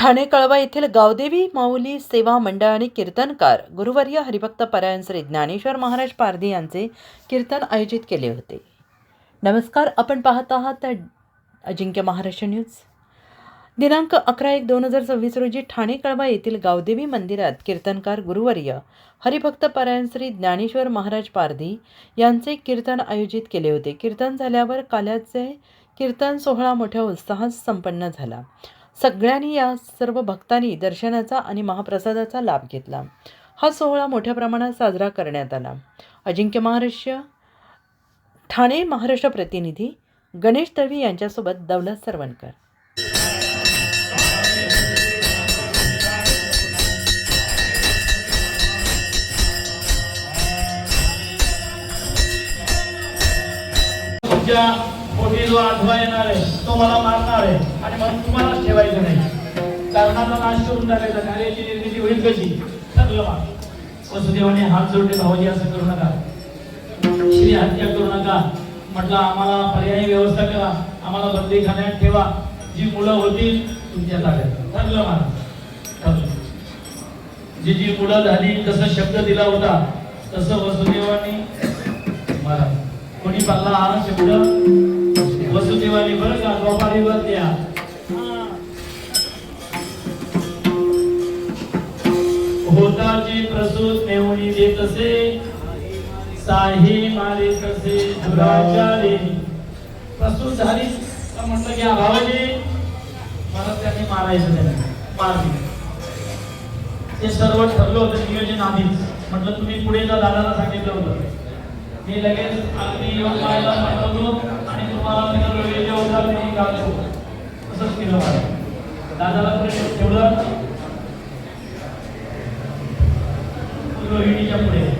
ठाणे कळवा येथील गावदेवी माऊली सेवा मंडळ आणि कीर्तनकार गुरुवर्य हरिभक्त परायण श्री ज्ञानेश्वर महाराज पारधी यांचे कीर्तन आयोजित केले होते. नमस्कार आपण पाहत आहात अजिंक्य महाराष्ट्र न्यूज. दिनांक अकरा एक दोन हजार सव्वीस रोजी ठाणे कळवा येथील गावदेवी मंदिरात कीर्तनकार गुरुवर्य हरिभक्त परायण श्री ज्ञानेश्वर महाराज पारधी यांचे कीर्तन आयोजित केले होते. कीर्तन झाल्यावर काल्याचे कीर्तन सोहळा मोठ्या उत्साहात संपन्न झाला. सगळ्यांनी या सर्व भक्तांनी दर्शनाचा आणि महाप्रसादाचा लाभ घेतला हा सोहळा मोठ्या प्रमाणात साजरा करण्यात आला अजिंक्य महाराष्ट्र ठाणे महाराष्ट्र प्रतिनिधी गणेश दळवी यांच्यासोबत दौलत सरवणकर Yeah. कोणी जो आठवा येणार आहे. तो मला मारणार आहे. आणि म्हणून तुम्हालाच ठेवायचं नाही. कारणाचा नाश करून टाकायचा. कार्याची निर्मिती होईल कशी? ठरलं बा. वसुदेवाने हात जोडले भाऊजी असं करू नका. श्री हत्या करू नका. म्हटलं आम्हाला पर्यायी व्यवस्था करा. आम्हाला बंदीखान्यात ठेवा. जी मुलं होतील तुमच्या ताब्यात ठरलं मला ठरलं. जी जी मुलं झाली तसं शब्द दिला होता तसं वसुदेवानी मला कोणी पाल्ला हा शब्द? होताची प्रसूत नेऊनी देत असे साही मारे तसे दुराचारी. प्रसूत झाली. तर म्हटलं की भावाजी मला त्यांनी मारायचं नाही मार ते सर्व ठरलं होतं नियोजन आधीच. म्हटलं तुम्ही पुढे जा दादाला सांगितलं होतं. मी लगेच अगदी येऊन पाहायला पाठवतो आणि तुम्हाला म्हणालो वेगळे होता मी घालतो तसंच केलं मला दादाला पुढे ठेवलं. रोहिणीच्या पुढे